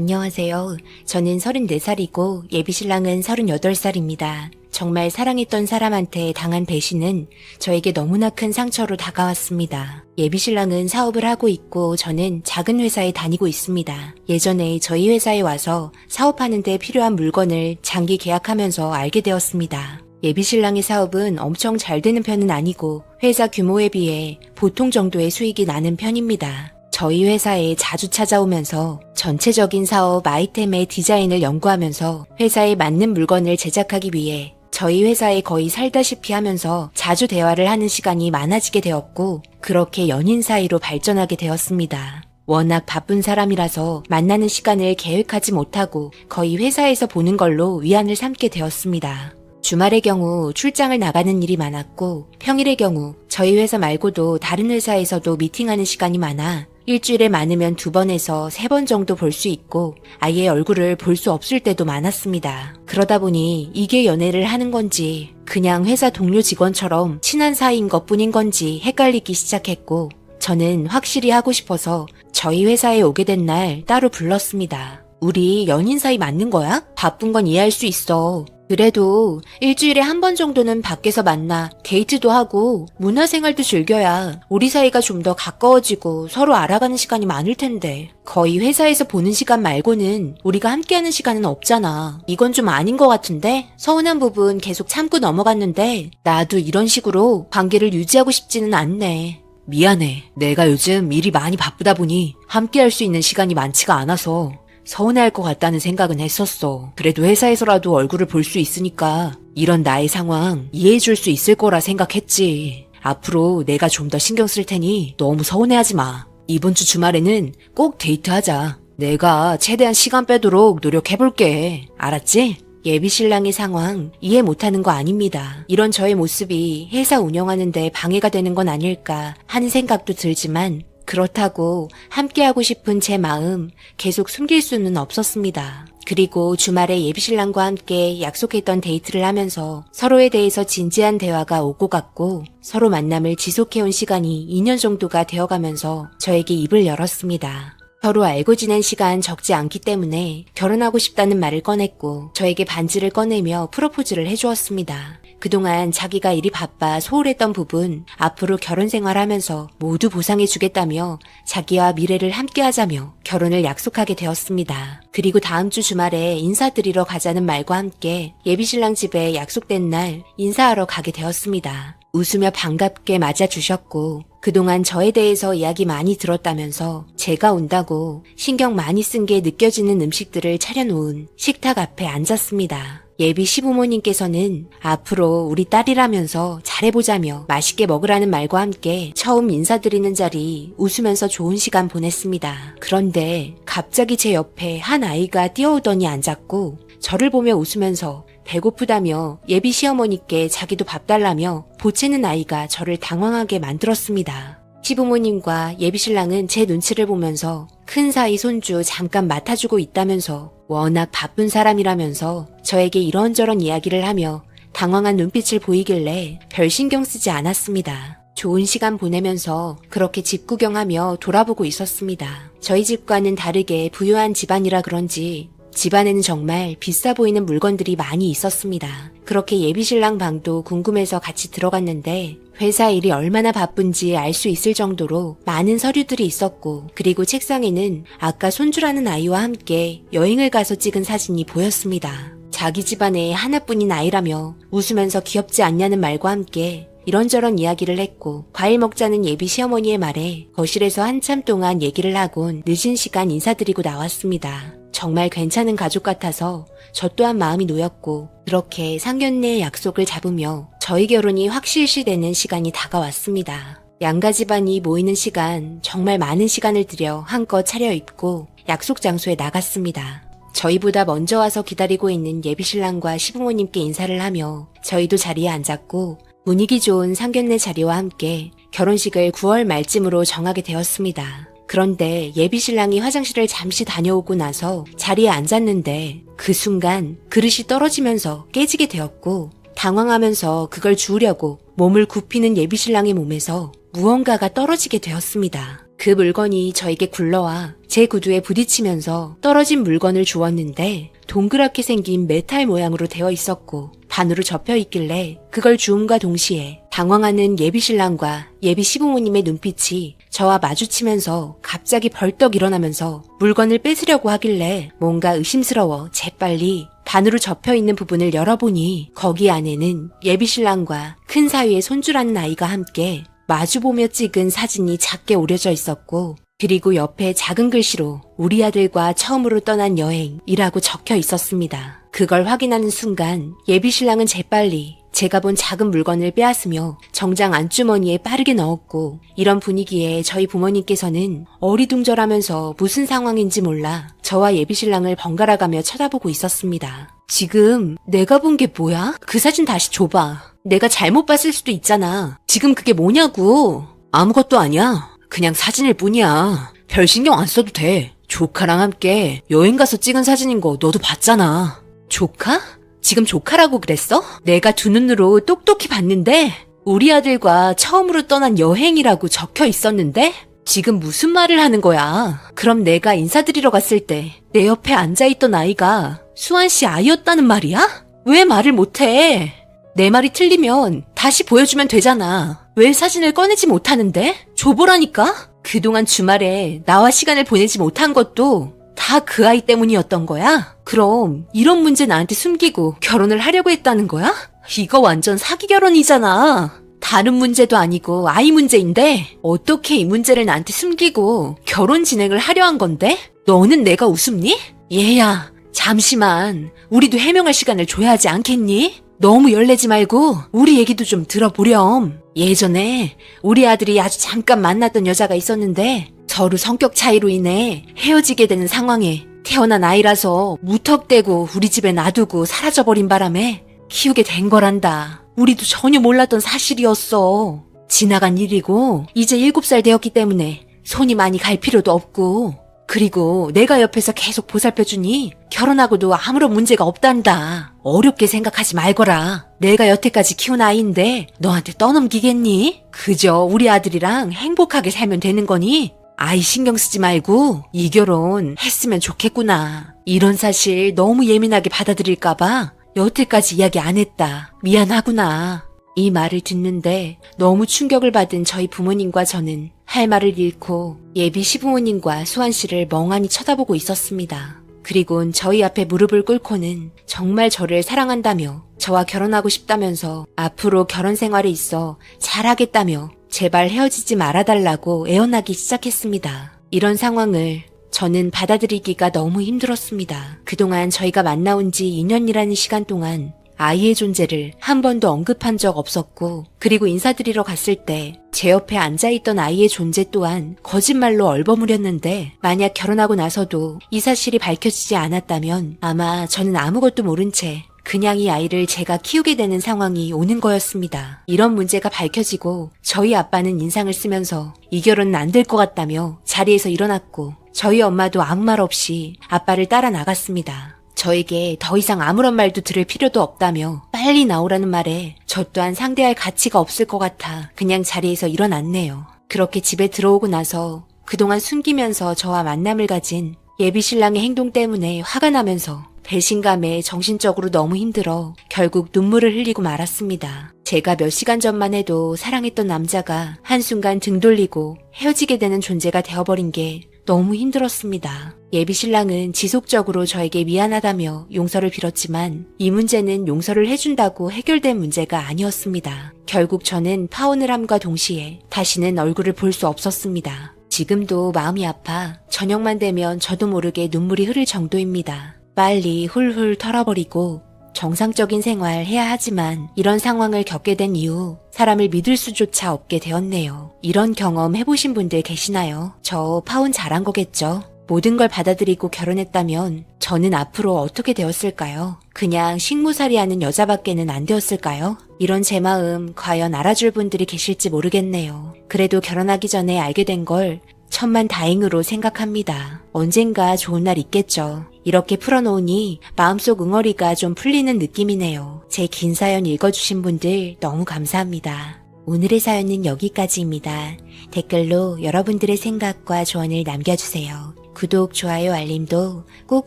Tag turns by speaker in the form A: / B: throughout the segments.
A: 안녕하세요. 저는 34살이고 예비신랑은 38살입니다. 정말 사랑했던 사람한테 당한 배신은 저에게 너무나 큰 상처로 다가왔습니다. 예비신랑은 사업을 하고 있고 저는 작은 회사에 다니고 있습니다. 예전에 저희 회사에 와서 사업하는데 필요한 물건을 장기 계약하면서 알게 되었습니다. 예비신랑의 사업은 엄청 잘 되는 편은 아니고 회사 규모에 비해 보통 정도의 수익이 나는 편입니다. 저희 회사에 자주 찾아오면서 전체적인 사업 아이템의 디자인을 연구하면서 회사에 맞는 물건을 제작하기 위해 저희 회사에 거의 살다시피 하면서 자주 대화를 하는 시간이 많아지게 되었고 그렇게 연인 사이로 발전하게 되었습니다. 워낙 바쁜 사람이라서 만나는 시간을 계획하지 못하고 거의 회사에서 보는 걸로 위안을 삼게 되었습니다. 주말의 경우 출장을 나가는 일이 많았고 평일의 경우 저희 회사 말고도 다른 회사에서도 미팅하는 시간이 많아 일주일에 많으면 두 번에서 세 번 정도 볼 수 있고 아예 얼굴을 볼 수 없을 때도 많았습니다. 그러다 보니 이게 연애를 하는 건지 그냥 회사 동료 직원처럼 친한 사이인 것 뿐인 건지 헷갈리기 시작했고 저는 확실히 하고 싶어서 저희 회사에 오게 된 날 따로 불렀습니다. 우리 연인 사이 맞는 거야? 바쁜 건 이해할 수 있어. 그래도 일주일에 한 번 정도는 밖에서 만나 데이트도 하고 문화생활도 즐겨야 우리 사이가 좀 더 가까워지고 서로 알아가는 시간이 많을 텐데 거의 회사에서 보는 시간 말고는 우리가 함께하는 시간은 없잖아. 이건 좀 아닌 것 같은데 서운한 부분 계속 참고 넘어갔는데 나도 이런 식으로 관계를 유지하고 싶지는 않네. 미안해. 내가 요즘 일이 많이 바쁘다 보니 함께할 수 있는 시간이 많지가 않아서 서운해할 것 같다는 생각은 했었어. 그래도 회사에서라도 얼굴을 볼 수 있으니까 이런 나의 상황 이해해줄 수 있을 거라 생각했지. 앞으로 내가 좀 더 신경 쓸 테니 너무 서운해하지 마. 이번 주 주말에는 꼭 데이트하자. 내가 최대한 시간 빼도록 노력해볼게. 알았지? 예비 신랑의 상황 이해 못하는 거 아닙니다. 이런 저의 모습이 회사 운영하는데 방해가 되는 건 아닐까 하는 생각도 들지만 그렇다고 함께하고 싶은 제 마음 계속 숨길 수는 없었습니다. 그리고 주말에 예비신랑과 함께 약속했던 데이트를 하면서 서로에 대해서 진지한 대화가 오고 갔고 서로 만남을 지속해온 시간이 2년 정도가 되어가면서 저에게 입을 열었습니다. 서로 알고 지낸 시간 적지 않기 때문에 결혼하고 싶다는 말을 꺼냈고 저에게 반지를 꺼내며 프로포즈를 해주었습니다. 그동안 자기가 일이 바빠 소홀했던 부분 앞으로 결혼 생활하면서 모두 보상해 주겠다며 자기와 미래를 함께 하자며 결혼을 약속하게 되었습니다. 그리고 다음 주 주말에 인사드리러 가자는 말과 함께 예비신랑 집에 약속된 날 인사하러 가게 되었습니다. 웃으며 반갑게 맞아주셨고 그동안 저에 대해서 이야기 많이 들었다면서 제가 온다고 신경 많이 쓴 게 느껴지는 음식들을 차려놓은 식탁 앞에 앉았습니다. 예비 시부모님께서는 앞으로 우리 딸이라면서 잘해보자며 맛있게 먹으라는 말과 함께 처음 인사드리는 자리 웃으면서 좋은 시간 보냈습니다. 그런데 갑자기 제 옆에 한 아이가 뛰어오더니 앉았고 저를 보며 웃으면서 배고프다며 예비 시어머니께 자기도 밥 달라며 보채는 아이가 저를 당황하게 만들었습니다. 시부모님과 예비신랑은 제 눈치를 보면서 큰 사이 손주 잠깐 맡아주고 있다면서 워낙 바쁜 사람이라면서 저에게 이런저런 이야기를 하며 당황한 눈빛을 보이길래 별 신경 쓰지 않았습니다. 좋은 시간 보내면서 그렇게 집 구경하며 돌아보고 있었습니다. 저희 집과는 다르게 부유한 집안이라 그런지 집안에는 정말 비싸 보이는 물건들이 많이 있었습니다. 그렇게 예비신랑 방도 궁금해서 같이 들어갔는데 회사 일이 얼마나 바쁜지 알 수 있을 정도로 많은 서류들이 있었고 그리고 책상에는 아까 손주라는 아이와 함께 여행을 가서 찍은 사진이 보였습니다. 자기 집안에 하나뿐인 아이라며 웃으면서 귀엽지 않냐는 말과 함께 이런저런 이야기를 했고 과일 먹자는 예비 시어머니의 말에 거실에서 한참 동안 얘기를 하곤 늦은 시간 인사드리고 나왔습니다. 정말 괜찮은 가족 같아서 저 또한 마음이 놓였고 그렇게 상견례 약속을 잡으며 저희 결혼이 확실시되는 시간이 다가왔습니다. 양가 집안이 모이는 시간 정말 많은 시간을 들여 한껏 차려입고 약속 장소에 나갔습니다. 저희보다 먼저 와서 기다리고 있는 예비신랑과 시부모님께 인사를 하며 저희도 자리에 앉았고 분위기 좋은 상견례 자리와 함께 결혼식을 9월 말쯤으로 정하게 되었습니다. 그런데 예비신랑이 화장실을 잠시 다녀오고 나서 자리에 앉았는데 그 순간 그릇이 떨어지면서 깨지게 되었고 당황하면서 그걸 주우려고 몸을 굽히는 예비신랑의 몸에서 무언가가 떨어지게 되었습니다. 그 물건이 저에게 굴러와 제 구두에 부딪히면서 떨어진 물건을 주었는데 동그랗게 생긴 메탈 모양으로 되어 있었고 반으로 접혀 있길래 그걸 주움과 동시에 당황하는 예비 신랑과 예비 시부모님의 눈빛이 저와 마주치면서 갑자기 벌떡 일어나면서 물건을 뺏으려고 하길래 뭔가 의심스러워 재빨리 반으로 접혀 있는 부분을 열어보니 거기 안에는 예비 신랑과 큰 사위의 손주라는 아이가 함께 마주보며 찍은 사진이 작게 오려져 있었고 그리고 옆에 작은 글씨로 우리 아들과 처음으로 떠난 여행이라고 적혀 있었습니다. 그걸 확인하는 순간 예비 신랑은 재빨리 제가 본 작은 물건을 빼앗으며 정장 안주머니에 빠르게 넣었고 이런 분위기에 저희 부모님께서는 어리둥절하면서 무슨 상황인지 몰라 저와 예비 신랑을 번갈아가며 쳐다보고 있었습니다. 지금 내가 본 게 뭐야? 그 사진 다시 줘봐. 내가 잘못 봤을 수도 있잖아. 지금 그게 뭐냐고. 아무것도 아니야. 그냥 사진일 뿐이야. 별 신경 안 써도 돼. 조카랑 함께 여행 가서 찍은 사진인 거 너도 봤잖아. 조카? 지금 조카라고 그랬어? 내가 두 눈으로 똑똑히 봤는데 우리 아들과 처음으로 떠난 여행이라고 적혀 있었는데 지금 무슨 말을 하는 거야? 그럼 내가 인사드리러 갔을 때 내 옆에 앉아있던 아이가 수환 씨 아이였다는 말이야? 왜 말을 못해? 내 말이 틀리면 다시 보여주면 되잖아. 왜 사진을 꺼내지 못하는데? 줘보라니까? 그동안 주말에 나와 시간을 보내지 못한 것도 다 그 아이 때문이었던 거야? 그럼 이런 문제 나한테 숨기고 결혼을 하려고 했다는 거야? 이거 완전 사기 결혼이잖아. 다른 문제도 아니고 아이 문제인데 어떻게 이 문제를 나한테 숨기고 결혼 진행을 하려 한 건데? 너는 내가 우습니? 얘야, 잠시만. 우리도 해명할 시간을 줘야 하지 않겠니? 너무 열내지 말고 우리 얘기도 좀 들어보렴. 예전에 우리 아들이 아주 잠깐 만났던 여자가 있었는데 서로 성격 차이로 인해 헤어지게 되는 상황에 태어난 아이라서 무턱대고 우리 집에 놔두고 사라져버린 바람에 키우게 된 거란다. 우리도 전혀 몰랐던 사실이었어. 지나간 일이고 이제 7살 되었기 때문에 손이 많이 갈 필요도 없고 그리고 내가 옆에서 계속 보살펴주니 결혼하고도 아무런 문제가 없단다. 어렵게 생각하지 말거라. 내가 여태까지 키운 아이인데 너한테 떠넘기겠니? 그저 우리 아들이랑 행복하게 살면 되는 거니? 아이 신경 쓰지 말고 이 결혼 했으면 좋겠구나. 이런 사실 너무 예민하게 받아들일까봐 여태까지 이야기 안 했다. 미안하구나. 이 말을 듣는데 너무 충격을 받은 저희 부모님과 저는 할 말을 잃고 예비 시부모님과 수환 씨를 멍하니 쳐다보고 있었습니다. 그리곤 저희 앞에 무릎을 꿇고는 정말 저를 사랑한다며 저와 결혼하고 싶다면서 앞으로 결혼 생활에 있어 잘하겠다며 제발 헤어지지 말아달라고 애원하기 시작했습니다. 이런 상황을 저는 받아들이기가 너무 힘들었습니다. 그동안 저희가 만나온 지 2년이라는 시간 동안 아이의 존재를 한 번도 언급한 적 없었고, 그리고 인사드리러 갔을 때 제 옆에 앉아있던 아이의 존재 또한 거짓말로 얼버무렸는데, 만약 결혼하고 나서도 이 사실이 밝혀지지 않았다면 아마 저는 아무것도 모른 채 그냥 이 아이를 제가 키우게 되는 상황이 오는 거였습니다. 이런 문제가 밝혀지고 저희 아빠는 인상을 쓰면서 이 결혼은 안 될 것 같다며 자리에서 일어났고 저희 엄마도 아무 말 없이 아빠를 따라 나갔습니다. 저에게 더 이상 아무런 말도 들을 필요도 없다며 빨리 나오라는 말에 저 또한 상대할 가치가 없을 것 같아 그냥 자리에서 일어났네요. 그렇게 집에 들어오고 나서 그동안 숨기면서 저와 만남을 가진 예비 신랑의 행동 때문에 화가 나면서 배신감에 정신적으로 너무 힘들어 결국 눈물을 흘리고 말았습니다. 제가 몇 시간 전만 해도 사랑했던 남자가 한순간 등 돌리고 헤어지게 되는 존재가 되어버린 게 너무 힘들었습니다. 예비 신랑은 지속적으로 저에게 미안하다며 용서를 빌었지만 이 문제는 용서를 해준다고 해결된 문제가 아니었습니다. 결국 저는 파혼을 함과 동시에 다시는 얼굴을 볼 수 없었습니다. 지금도 마음이 아파 저녁만 되면 저도 모르게 눈물이 흐를 정도입니다. 빨리 훌훌 털어버리고 정상적인 생활 해야 하지만 이런 상황을 겪게 된 이후 사람을 믿을 수조차 없게 되었네요. 이런 경험 해보신 분들 계시나요? 저 파혼 잘한 거겠죠? 모든 걸 받아들이고 결혼했다면 저는 앞으로 어떻게 되었을까요? 그냥 식무살이 하는 여자밖에는 안 되었을까요? 이런 제 마음 과연 알아줄 분들이 계실지 모르겠네요. 그래도 결혼하기 전에 알게 된 걸 천만 다행으로 생각합니다. 언젠가 좋은 날 있겠죠. 이렇게 풀어놓으니 마음속 응어리가 좀 풀리는 느낌이네요. 제 긴 사연 읽어주신 분들 너무 감사합니다. 오늘의 사연은 여기까지입니다. 댓글로 여러분들의 생각과 조언을 남겨주세요. 구독, 좋아요, 알림도 꼭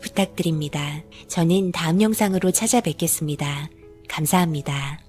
A: 부탁드립니다. 저는 다음 영상으로 찾아뵙겠습니다. 감사합니다.